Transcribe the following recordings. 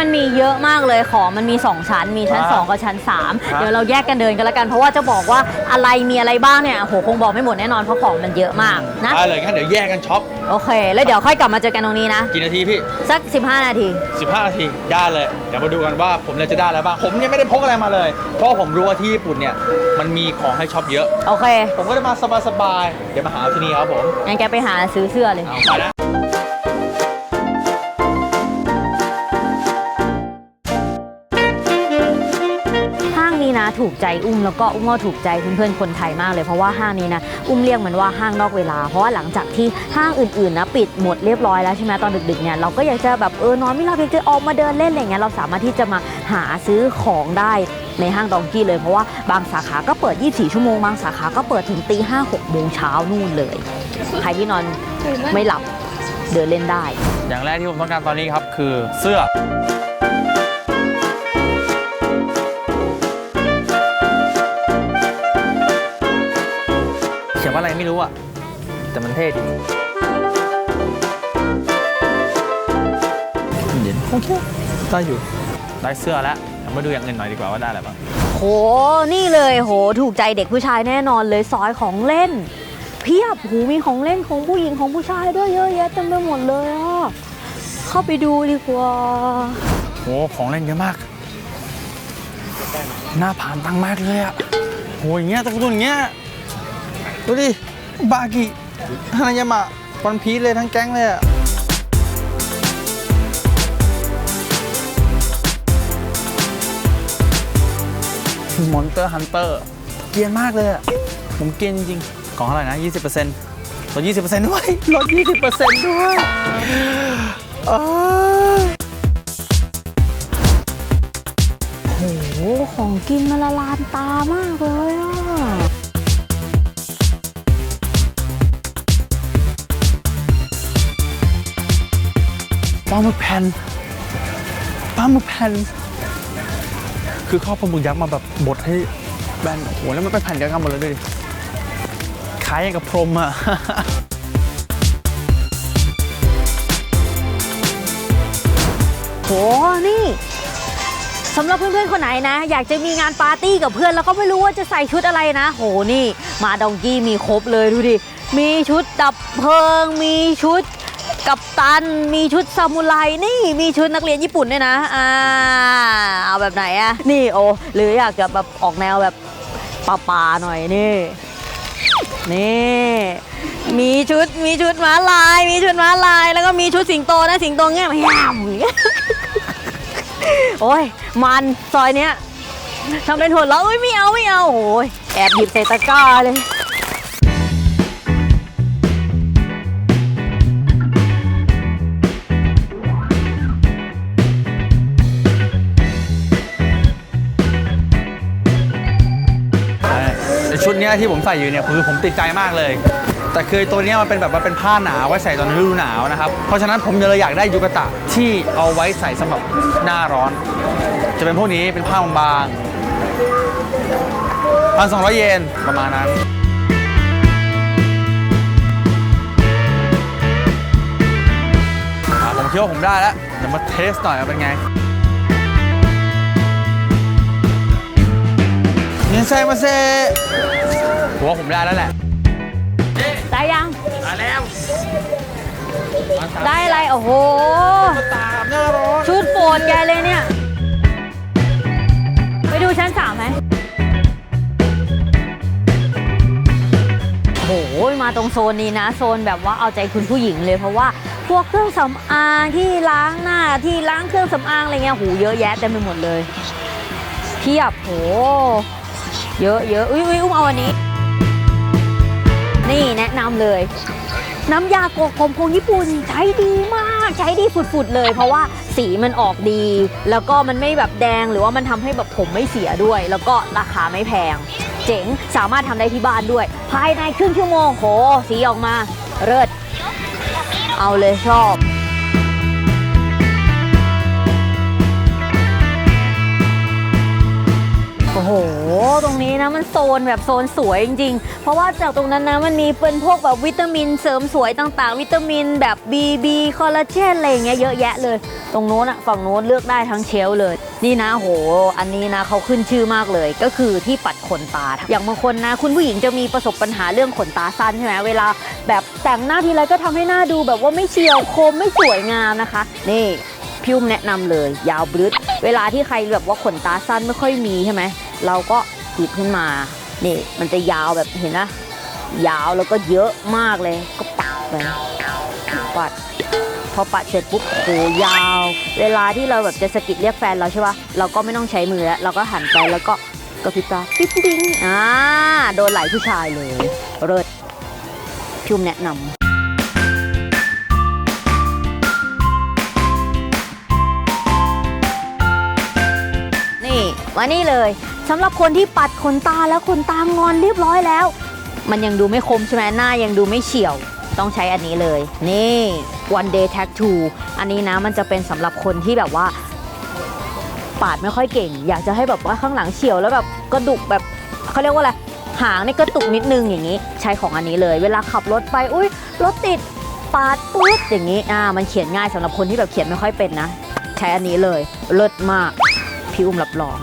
มันมีเยอะมากเลยของมันมี 2 ชั้น มีชั้นครับ2กับชั้นครับ3เดี๋ยวเราแยกกันเดินกันแล้วกัน เพราะว่าจะบอกว่าอะไรมีอะไรบ้างเนี่ยโหคงบอกไม่หมดแน่นอนเพราะของมันเยอะมากนะได้เลยงั้นเดี๋ยวแยกกันช็อปโอเค แล้วเดี๋ยวค่อยกลับมาเจอกันตรงนี้นะ กี่นาทีพี่ สัก 15 นาที 15 นาทีได้เลย เดี๋ยวมาดูกันว่าผมเนี่ยจะได้อะไรบ้าง ผมเนี่ยไม่ได้พกอะไรมาเลย เพราะผมรู้ว่าที่ญี่ปุ่นเนี่ยมันมีของให้ช็อปเยอะ โอเค ผมก็จะมาสบายๆ เดี๋ยวมาหาที่นี่ครับผมงั้นแกไปหาซื้อเสื้อเลย เอาไปนะห้างนี้นะ ถูกใจอุ้มแล้วก็อุ้มก็ถูกใจเพื่อนๆคนไทยมากเลยเพราะว่าห้างนี้นะอุ้มเรียกมันว่าห้างนอกเวลา เพราะว่าหลังจากที่ห้างอื่นๆนะปิดหมดเรียบร้อยแล้วใช่ไหมตอนดึกๆเนี่ยเราก็อยากจะแบบเออนอนไม่หลับอยากจะออกมาเดินเล่นอะไรเงี้ยเราสามารถที่จะมาหาซื้อของได้ในห้างดองกี้เลยเพราะว่าบางสาขาก็เปิด 24 ชั่วโมง บางสาขาก็เปิดถึงตีห้าหกโมงเช้านู่นเลย ใครที่นอนไม่หลับเดินเล่นได้ อย่างแรกที่ผมต้องการตอนนี้ครับคือเสื้อ ไรไม่รู้อะแต่มันเท่ดีเย็นโอเคได้อยู่ได้เสื้อแล้วเดี๋ยวมาดูอย่างอื่นหน่อยดีกว่าว่าได้อะไรบ้างโหนี่เลยโหถูกใจเด็กผู้ชายแน่นอนเลยซอยของเล่น เพียบหูมีของเล่นของผู้หญิงของผู้ชายด้วยเยอะแยะเต็มไปหมดเลยอะเข้าไปดูดีกว่าโหของเล่นเยอะมากหน้าผ่านตังค์มากเลยอะโหอย่างเงี้ยตะกรุนอย่างเงี้ย ดูดิ บากิฮานายามะวันพีซเลยทั้งแก๊งเลยอะมอนเตอร์ฮันเตอร์เกรียนมากเลยอะผมเกรียนจริงๆ ของเท่าไหร่นะ 20%ลด20%ด้วยลด20%ด้วยเออโห ของกินมันละลานตามากเลยอะ ปลาหมึกแผ่นปลาหมึกแผ่น คือเข้าปลาหมึกยักษ์มาแบบบดให้แบนโอ้โหแล้วมันเป็นแผ่นเดียวกันหมดเลยดิคล้ายอย่างกับพรมอะโหนี่สำหรับเพื่อนๆคนไหนนะ อยากจะมีงานปาร์ตี้กับเพื่อนแล้วก็ไม่รู้ว่าจะใส่ชุดอะไรนะ โหนี่ มาดองกี้มีครบเลยดูดิ มีชุดดับเพลิง มีชุด กัปตันมีชุดซามูไรนี่มีชุดนักเรียนญี่ปุ่นด้วยนะอ่าเอาแบบไหนอะนี่โอหรืออยากจะแบบออกแนวแบบป่าๆหน่อยนี่นี่มีชุดมีชุดม้าลาย มีชุดม้าลาย แล้วก็มีชุดสิงโตนะสิงโตเงี้ยแย่มอย่างเงี้ยโอ้ยมันซอยเนี้ยทำเป็นหัวเราะไม่เอาไม่เอาโอ้ยแอบหยิบใส่ตะกร้าเลย เนี้ยที่ผมใส่อยู่เนี่ยคือผมติดใจมากเลย แต่คือตัวเนี้ยมันเป็นแบบว่าเป็นผ้าหนาไว้ใส่ตอนฤดูหนาวนะครับ เพราะฉะนั้นผมเลยอยากได้ยูกะตะที่เอาไว้ใส่สำหรับหน้าร้อน จะเป็นพวกนี้เป็นผ้าบางๆพันสองร้อยเยนประมาณนั้นอะผมคิดว่าผมได้แล้วเดี๋ยวมาเทสหน่อยว่าเป็นไงเนนไซมาเซ ผมว่าผมได้แล้วแหละ ได้ยังมาแล้วได้อะไร โอ้โห ตามหน้าร้อนชุดโปรดแกเลยเนี่ย ไปดูชั้นสามไหมโอ้โห มาตรงโซนนี้นะ โซนแบบว่าเอาใจคุณผู้หญิงเลยเพราะว่าพวกเครื่องสำอางที่ล้างหน้าที่ล้างเครื่องสำอางอะไรเงี้ยโหเยอะแยะเต็มไปหมดเลยเทียบโห เยอะเยอะอุ้ยอุ้ยอุ้มเอาอันนี้ นี่แนะนำเลย น้ำยาโกโกมของญี่ปุ่นใช้ดีมาก ใช้ดีฝุดๆเลย เพราะว่าสีมันออกดี แล้วก็มันไม่แบบแดงหรือว่ามันทำให้แบบผมไม่เสียด้วย แล้วก็ราคาไม่แพง เจ๋งสามารถทำได้ที่บ้านด้วย ภายในครึ่งชั่วโมงโหสีออกมาเลิศเอาเลยชอบ โอ้โห ตรงนี้นะมันโซนแบบโซนสวยจริงๆ เพราะว่าจากตรงนั้นนะมันมีเป็นพวกแบบวิตามินเสริมสวยต่างๆ วิตามินแบบ BB คอลลาเจนอะไรอย่างเงี้ยเยอะแยะเลย ตรงโน้นอะฝั่งโน้นเลือกได้ทั้งเชลเลย นี่นะโห อันนี้นะเขาขึ้นชื่อมากเลย ก็คือที่ปัดขนตา อย่างบางคนนะ คุณผู้หญิงจะมีประสบปัญหาเรื่องขนตาสั้นใช่ไหมเวลา แบบแต่งหน้าทีไรก็ทำให้หน้าดูแบบว่าไม่เฉียวคมไม่สวยงามนะคะ นี่พี่อุ้มแนะนำเลย ยาวบลึดเวลาที่ใครแบบว่าขนตาสั้นไม่ค่อยมีใช่ไหม เราก็หยิบขึ้นมา นี่มันจะยาวแบบเห็นนะ ยาวแล้วก็เยอะมากเลย ก็ปัดไปปัด พอปัดเสร็จปุ๊บโหยาว เวลาที่เราแบบจะสกิดเรียกแฟนเราใช่ปะเราก็ไม่ต้องใช้มือแล้ว เราก็หันไปแล้วก็กระพริบตาปิ๊งปิ๊งอ่า โดนไหลผู้ชายเลย เลิศพี่อุ้มแนะนำนี่มานี่เลย สำหรับคนที่ปัดขนตาแล้วขนตางอนเรียบร้อยแล้ว มันยังดูไม่คมใช่ไหมหน้ายังดูไม่เฉียว ต้องใช้อันนี้เลย นี่ one day tattoo อันนี้นะมันจะเป็นสำหรับคนที่แบบว่า ปาดไม่ค่อยเก่ง อยากจะให้แบบว่าข้างหลังเฉียวแล้วแบบกระดุกแบบเขาเรียกว่าอะไรหางในกระตุกนิดนึงอย่างนี้ ใช้ของอันนี้เลย เวลาขับรถไปอุ้ยรถติดปาดปุ๊บอย่างนี้อ่ามันเขียนง่ายสำหรับคนที่แบบเขียนไม่ค่อยเป็นนะ ใช้อันนี้เลยเลิศมากพี่อุ้มรับรอง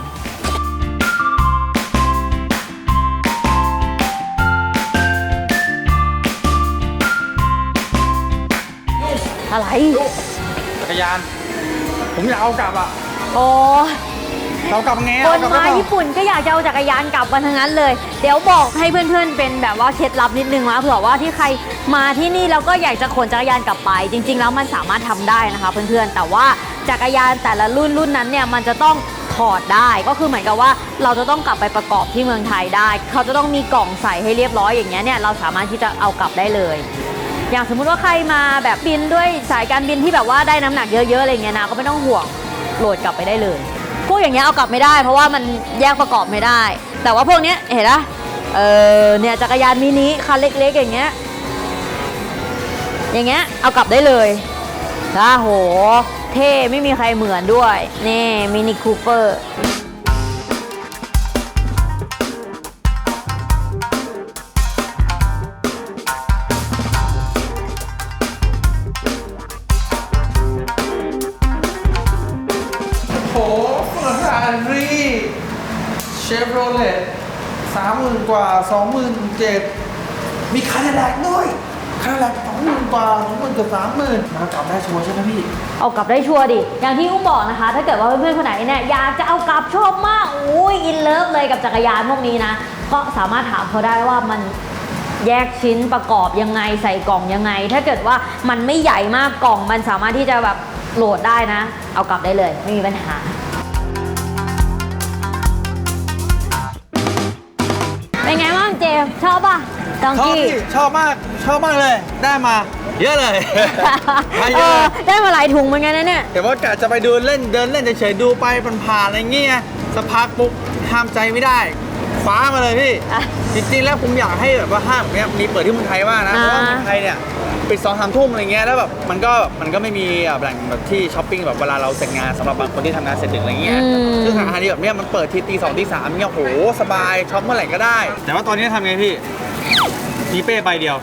อะไร จักรยาน ผมอยากเอากลับอะโอ้ยเอากลับไงคเอานกลับมาได้เปล่า ญี่ปุ่นก็อยากจะเอาจักรยานกลับกันทั้งนั้นเลย เดี๋ยวบอกให้เพื่อนๆ เป็นแบบว่าเคล็ดลับนิดนึงว่าเผื่อว่าที่ใครมาที่นี่แล้วก็อยากจะขนจักรยานกลับไป จริง ๆ แล้วมันสามารถทำได้นะคะเพื่อนๆ แต่ว่าจักรยานแต่ละรุ่นรุ่นนั้นเนี่ยมันจะต้องถอดได้ ก็คือเหมือนกับว่าเราจะต้องกลับไปประกอบที่เมืองไทยได้ เขาจะต้องมีกล่องใส่ให้เรียบร้อยอย่างเงี้ยเนี่ยเราสามารถที่จะเอากลับได้เลย อย่างสมมุติว่าใครมาแบบบินด้วยสายการบินที่แบบว่าได้น้ำหนักเยอะๆอะไรเงี้ยนะก็ไม่ต้องห่วงโหลดกลับไปได้เลยพวกอย่างเงี้ยเอากลับไม่ได้ เพราะว่ามันแยกประกอบไม่ได้ แต่ว่าพวกเนี้ยเห็นปะเออเนี่ยจักรยานมินิคันเล็กๆอย่างเงี้ยอย่างเงี้ยเอากลับได้เลยอ้าโห เท่ไม่มีใครเหมือนด้วย นี่มินิคูเปอร์ ฟโรเลตสามหมื่นกว่าสองหมื่นเจ็ดมีคาร์ดิแลกด้วยคาร์ดิแลกสองหมื่นกว่าสองหมื่นเกือบสามหมื่นมากลับได้ชัวร์ใช่ไหมพี่ เอากลับได้ชัวร์ดิ อย่างที่อุ้มบอกนะคะ ถ้าเกิดว่าเพื่อนๆคนไหนเนี่ยอยากจะเอากลับชอบมากอุ้ยอินเลิฟเลยกับจักรยานพวกนี้นะ ก็สามารถถามเขาได้ว่ามันแยกชิ้นประกอบยังไงใส่กล่องยังไง ถ้าเกิดว่ามันไม่ใหญ่มากกล่องมันสามารถที่จะแบบโหลดได้นะ เอากลับได้เลยไม่มีปัญหา มส์ชอบป่ะดองชอบกี้ พี่ชอบมากชอบมากเลย ได้มา เยอะเลยมาเยเออะอได้มาหลายถุงเหมือนกันนะเนี่ย เดี๋ยวว่ากะจะไปดูเล่นเดินเล่นเฉยๆดูไปผ่านๆอะไรเงี้ยสักพักปุ๊บห้ามใจไม่ได้คว้ามาเลยพี่ อะจริงๆแล้วผมอยากให้แบบว่าห้างแบบเนี้ยมีเปิดที่เมืองไทยว่างนะเพราะว่าอ่า เมืองไทยเนี่ย ปิดสองสามทุ่มอะไรเงี้ยแล้วแบบมันก็มันก็ไม่มีแบบแหล่งแบบที่ช้อปปิ้งแบบเวลาเราเสร็จงานสำหรับบางคนที่ทำงานเสร็จดึกอะไรเงี้ยอืม ซึ่งสถานที่แบบเนี้ยมันเปิดทีตีสองตีสามเงี้ยโหสบายช็อปเมื่อไหร่ก็ได้ แต่ว่าตอนนี้ทำไงพี่มีเป้ใบเดียว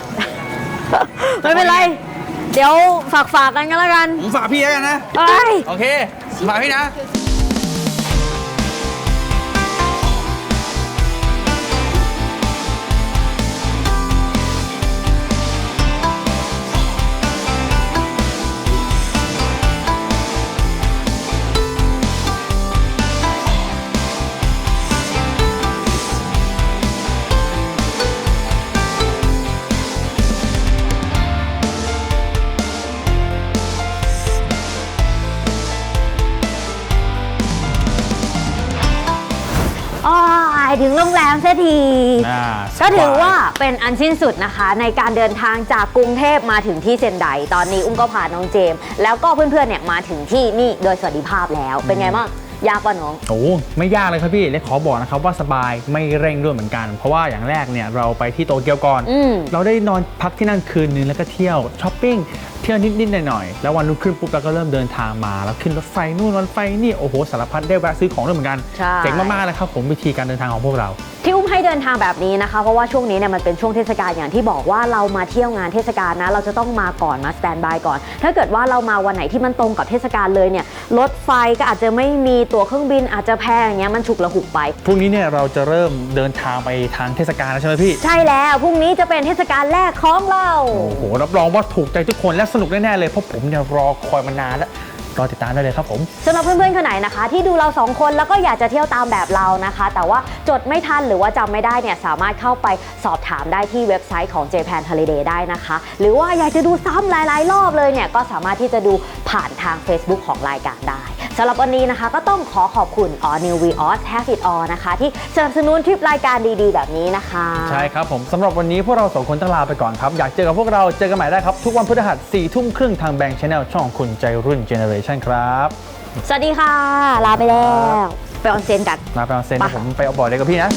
ไม่เป็นไร เดี๋ยวฝากฝากๆกันก็แล้วกันผมฝากพี่แล้วกันนะ ไป โอเคฝากพี่นะ ถึงโรงแรมเสียทีอ่าก็ถือว่าเป็นอันสิ้นสุดนะคะ ในการเดินทางจากกรุงเทพมาถึงที่เซนไดตอนนี้อุ้มก็พาน้องเจมส์แล้วก็เพื่อนๆเนี่ยมาถึงที่นี่โดยสวัสดิภาพแล้วเป็นไงบ้างยากป่ะน้อง โอ้ไม่ยากเลยครับพี่เลยขอบอกนะครับว่าสบายไม่เร่งด้วยเหมือนกัน เพราะว่าอย่างแรกเนี่ยเราไปที่โตเกียวก่อน อืม เราได้นอนพักที่นั่นคืนนึงแล้วก็เที่ยวช้อปปิ้งเที่ยวนิดๆหน่อยๆแล้ววันรุ่งขึ้นปุ๊บเราก็เริ่มเดินทางมา แล้วขึ้นรถไฟนู่นรถไฟนี่โอ้โหสารพัดได้แวะซื้อของด้วยเหมือนกันใช่ เจ๋งมากๆเลยครับผมวิธีการเดินทางของพวกเรา ที่อุ้มให้เดินทางแบบนี้นะคะ เพราะว่าช่วงนี้เนี่ยมันเป็นช่วงเทศกาลอย่างที่บอกว่าเรามาเที่ยวงานเทศกาลนะ เราจะต้องมาก่อนมาสแตนบายก่อน ถ้าเกิดว่าเรามาวันไหนที่มันตรงกับเทศกาลเลยเนี่ยรถไฟก็อาจจะไม่มีตั๋วเครื่องบินอาจจะแพงอย่างเงี้ยมันฉุกละหุกไป พรุ่งนี้เนี่ยเราจะเริ่มเดินทางไปทางเทศกาลแล้วใช่ไหมพี่ใช่แล้วพรุ่งนี้จะเป็นเทศกาลแรกของเรา โอ้โหรับรองว่าถูกใจทุกคนและสนุกแน่ๆเลยเพราะผมเนี่ยรอคอยมานานแล้วรอติดตามได้เลยครับผมสำหรับเพื่อนๆคนไหนนะคะ ที่ดูเราสองคนแล้วก็อยากจะเที่ยวตามแบบเรานะคะ แต่ว่าจดไม่ทันหรือว่าจำไม่ได้เนี่ยสามารถเข้าไปสอบถามได้ที่เว็บไซต์ของ Japan Holiday ได้นะคะ หรือว่าอยากจะดูซ้ำหลายๆ รอบเลยเนี่ยก็สามารถที่จะดูผ่านทาง Facebook ของรายการได้ สำหรับวันนี้นะคะก็ต้องขอขอบคุณ All New Vios Have It All นะคะ ที่สนับสนุนทริปรายการดีๆ แบบนี้นะคะ ใช่ครับผมสำหรับวันนี้พวกเราสองคนต้องลาไปก่อนครับ อยากเจอกับพวกเราเจอกันใหม่ได้ครับ ทุกวันพฤหัส4ทุ่มครึ่งทางแบงค์ชาแนลช่องคุณใจรุ่นเจเนอเรชันครับสวัสดีค่ะ ลาไปแล้ว ไปออนเซ็นกันมาไปออนเซ็นไปเดี๋ยวผมไปเอาบอร์ดเลยกับพี่นะ